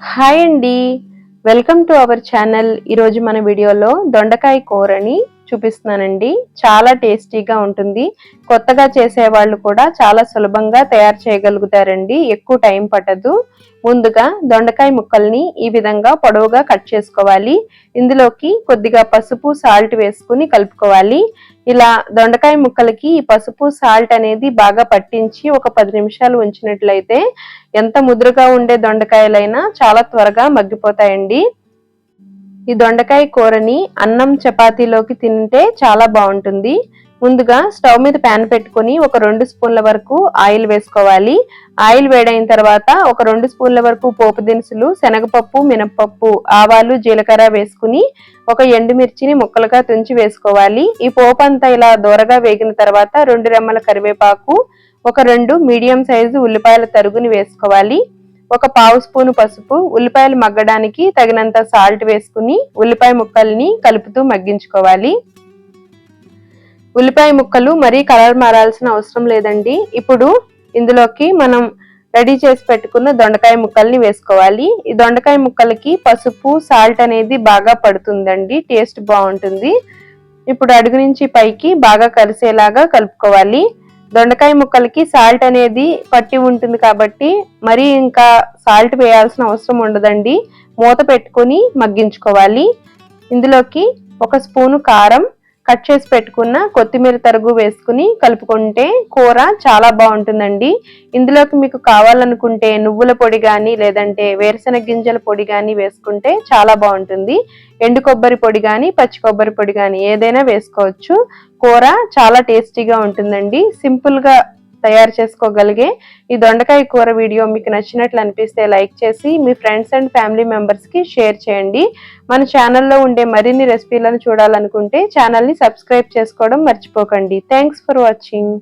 Hi అండి. Welcome to our channel. ఈరోజు మన వీడియోలో దొండకాయ కూరని చూపిస్తున్నానండి. చాలా టేస్టీగా ఉంటుంది. కొత్తగా చేసే వాళ్ళు కూడా చాలా సులభంగా తయారు చేయగలుగుతారండి. ఎక్కువ టైం పట్టదు. ముందుగా దొండకాయ ముక్కల్ని ఈ విధంగా పొడవుగా కట్ చేసుకోవాలి. ఇందులోకి కొద్దిగా పసుపు సాల్ట్ వేసుకుని కలుపుకోవాలి. ఇలా దొండకాయ ముక్కలకి ఈ పసుపు సాల్ట్ అనేది బాగా పట్టించి ఒక పది నిమిషాలు ఉంచినట్లయితే ఎంత ముదురుగా ఉండే దొండకాయలైనా చాలా త్వరగా మగ్గిపోతాయండి. ఈ దొండకాయ కూరని అన్నం చపాతీలోకి తింటే చాలా బాగుంటుంది. ముందుగా స్టవ్ మీద ప్యాన్ పెట్టుకుని ఒక రెండు స్పూన్ల వరకు ఆయిల్ వేసుకోవాలి. ఆయిల్ వేడైన తర్వాత ఒక రెండు స్పూన్ల వరకు పోపు దినుసులు శనగపప్పు మినపప్పు ఆవాలు జీలకర్ర వేసుకుని ఒక ఎండుమిర్చిని ముక్కలుగా తుంచి వేసుకోవాలి. ఈ పోపు అంతా ఇలా దూరగా వేగిన తర్వాత రెండు రెమ్మల కరివేపాకు ఒక రెండు మీడియం సైజు ఉల్లిపాయల తరుగుని వేసుకోవాలి. ఒక పావు స్పూను పసుపు ఉల్లిపాయలు మగ్గడానికి తగినంత సాల్ట్ వేసుకుని ఉల్లిపాయ ముక్కల్ని కలుపుతూ మగ్గించుకోవాలి. ఉల్లిపాయ ముక్కలు మరీ కలర్ మారాల్సిన అవసరం లేదండి. ఇప్పుడు ఇందులోకి మనం రెడీ చేసి పెట్టుకున్న దొండకాయ ముక్కల్ని వేసుకోవాలి. ఈ దొండకాయ ముక్కలకి పసుపు సాల్ట్ అనేది బాగా పడుతుందండి. టేస్ట్ బాగుంటుంది. ఇప్పుడు అడుగు నుంచి పైకి బాగా కలిసేలాగా కలుపుకోవాలి. దొండకాయ ముక్కలకి సాల్ట్ అనేది పట్టి ఉంటుంది కాబట్టి మరి ఇంకా సాల్ట్ వేయాల్సిన అవసరం ఉండదండి. మూత పెట్టుకొని మగ్గించుకోవాలి. ఇందులోకి ఒక స్పూను కారం కట్ చేసి పెట్టుకున్న కొత్తిమీర తరుగు వేసుకుని కలుపుకుంటే కూర చాలా బాగుంటుందండి. ఇందులోకి మీకు కావాలనుకుంటే నువ్వుల పొడి కానీ లేదంటే వేరుశెనగ గింజల పొడి కానీ వేసుకుంటే చాలా బాగుంటుంది. ఎండు కొబ్బరి పొడి కానీ పచ్చి కొబ్బరి పొడి కానీ ఏదైనా వేసుకోవచ్చు. కూర చాలా టేస్టీగా ఉంటుందండి. సింపుల్గా తయారు చేసుకోగలిగే ఈ దొండకాయ కూర వీడియో మీకు నచ్చినట్లు అనిపిస్తే లైక్ చేసి మీ ఫ్రెండ్స్ అండ్ ఫ్యామిలీ మెంబర్స్కి షేర్ చేయండి. మన ఛానల్లో ఉండే మరిన్ని రెసిపీలను చూడాలనుకుంటే ఛానల్ని సబ్స్క్రైబ్ చేసుకోవడం మర్చిపోకండి. Thanks for watching.